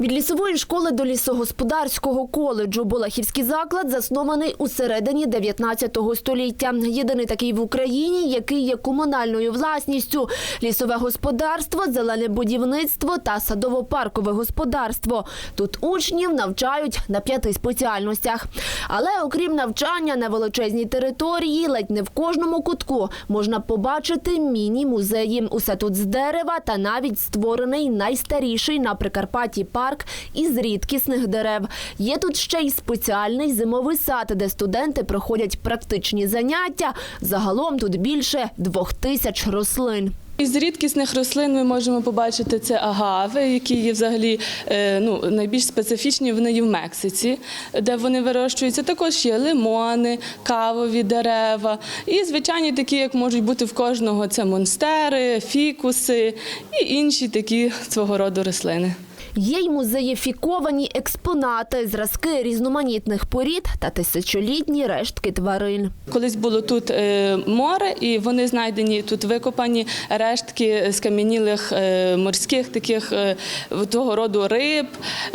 Від лісової школи до лісогосподарського коледжу Болахівський заклад заснований у середині 19 століття. Єдиний такий в Україні, який є комунальною власністю. Лісове господарство, зелене будівництво та садово-паркове господарство. Тут учнів навчають на п'яти спеціальностях. Але окрім навчання на величезній території, ледь не в кожному кутку можна побачити міні-музеї. Усе тут з дерева та навіть створений найстаріший на Прикарпатті парк із рідкісних дерев. Є тут ще й спеціальний зимовий сад, де студенти проходять практичні заняття. Загалом тут більше двох тисяч рослин. Із рідкісних рослин ми можемо побачити це агави, які є взагалі е, ну, найбільш специфічні. Вони є в Мексиці, де вони вирощуються. Також є лимони, кавові дерева. І звичайні такі, як можуть бути в кожного, це монстери, фікуси і інші такі свого роду рослини. Є й музеєфіковані експонати, зразки різноманітних порід та тисячолітні рештки тварин. Колись було тут е, море, і вони знайдені тут викопані рештки скам'янілих е, морських таких е, того роду риб.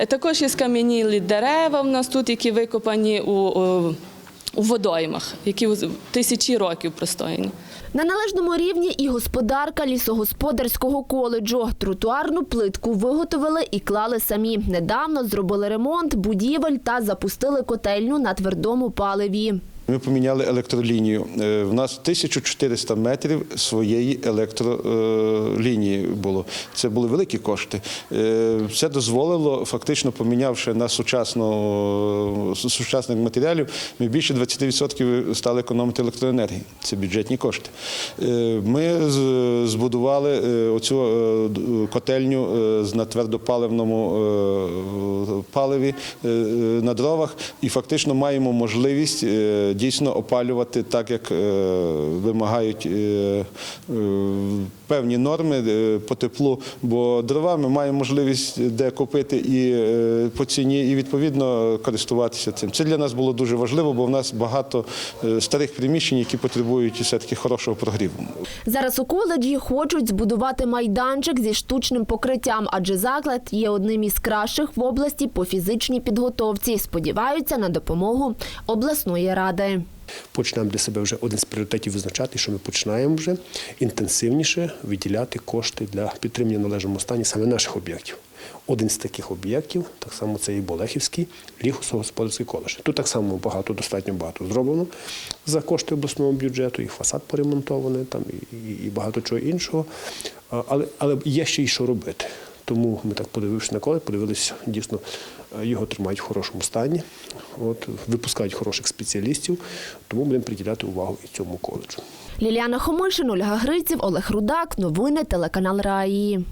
Також є скам'янілі дерева в нас тут, які викопані у, у, водоймах, які тисячі років простояні. На належному рівні і господарка лісогосподарського коледжу. Тротуарну плитку виготовили і клали самі. Недавно зробили ремонт будівель та запустили котельню на твердому паливі. Ми поміняли електролінію. Е, В нас 1400 метрів своєї електролінії було. Це були великі кошти. Е, Це дозволило, фактично помінявши на сучасну, е, сучасних матеріалів, ми більше 20% стали економити електроенергії. Це бюджетні кошти. Ми збудували оцю котельню на твердопаливному паливі е, е, на дровах і фактично маємо можливість е, дійсно опалювати так, як вимагають певні норми по теплу. Бо дрова ми маємо можливість де купити і по ціні, і відповідно користуватися цим. Це для нас було дуже важливо, бо в нас багато старих приміщень, які потребують все-таки хорошого прогріву. Зараз у коледжі хочуть збудувати майданчик зі штучним покриттям, адже заклад є одним із кращих в області по фізичній підготовці. Сподіваються на допомогу обласної ради. почнемо для себе вже один з пріоритетів визначати, що ми починаємо вже інтенсивніше виділяти кошти для підтримання належному стані саме наших об'єктів. Один з таких об'єктів, так само це і Болехівський лісогосподарський коледж. Тут так само багато, достатньо багато зроблено за кошти обласного бюджету, і фасад поремонтований, там, і- і багато чого іншого. Але, але є ще й що робити. Тому ми так подивившись на коле, подивилися, дійсно е, його тримають в хорошому стані, от, випускають хороших спеціалістів, тому будемо приділяти увагу і цьому коледжу. Ліліана Хомишин, Ольга Гриців, Олег Рудак. Новини телеканал Раї.